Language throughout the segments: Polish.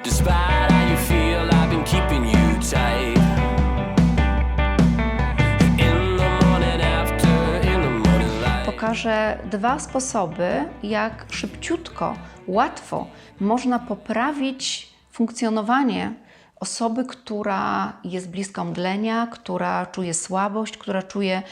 Despite how you feel, I've been keeping you tight. In the morning after. Pokażę dwa sposoby, jak szybciutko, łatwo można poprawić funkcjonowanie osoby, która jest bliska mdlenia, która czuje słabość, która czuje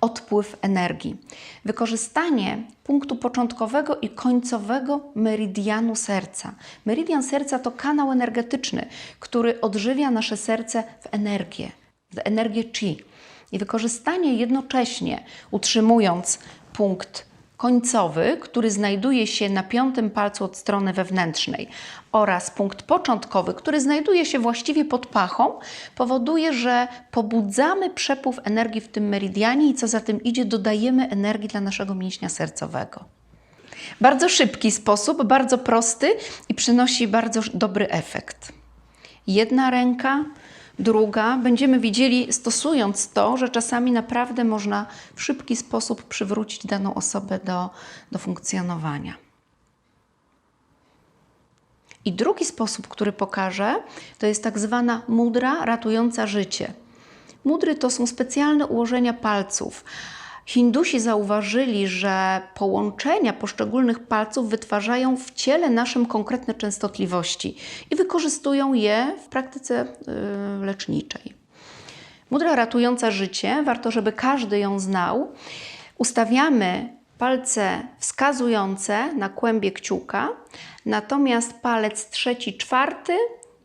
odpływ energii. Wykorzystanie punktu początkowego i końcowego meridianu serca. Meridian serca to kanał energetyczny, który odżywia nasze serce w energię, w energię chi i wykorzystanie jednocześnie, utrzymując punkt końcowy, który znajduje się na piątym palcu od strony wewnętrznej oraz punkt początkowy, który znajduje się właściwie pod pachą, powoduje, że pobudzamy przepływ energii w tym meridianie i co za tym idzie, dodajemy energii dla naszego mięśnia sercowego. Bardzo szybki sposób, bardzo prosty i przynosi bardzo dobry efekt jedna ręka, druga. Będziemy widzieli, stosując to, że czasami naprawdę można w szybki sposób przywrócić daną osobę do, do funkcjonowania. I drugi sposób, który pokażę, to jest tak zwana mudra ratująca życie. Mudry to są specjalne ułożenia palców. Hindusi zauważyli, że połączenia poszczególnych palców wytwarzają w ciele naszym konkretne częstotliwości i wykorzystują je w praktyce y, leczniczej. Mudra ratująca życie, warto, żeby każdy ją znał. Ustawiamy palce wskazujące na kłębie kciuka, natomiast palec trzeci, czwarty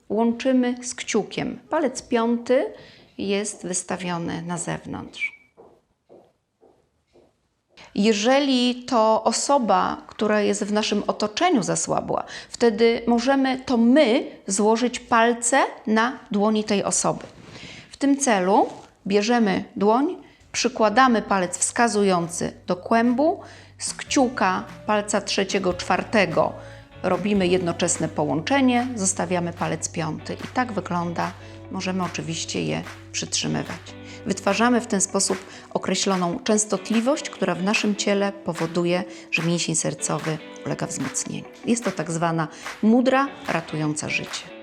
łączymy z kciukiem. Palec piąty jest wystawiony na zewnątrz. Jeżeli to osoba, która jest w naszym otoczeniu zasłabła, wtedy możemy to my złożyć palce na dłoni tej osoby. W tym celu bierzemy dłoń, przykładamy palec wskazujący do kłębu, z kciuka palca trzeciego, czwartego robimy jednoczesne połączenie, zostawiamy palec piąty. I tak wygląda. Możemy oczywiście je przytrzymywać. Wytwarzamy w ten sposób określoną częstotliwość, która w naszym ciele powoduje, że mięsień sercowy ulega wzmocnieniu. Jest to tak zwana mudra ratująca życie.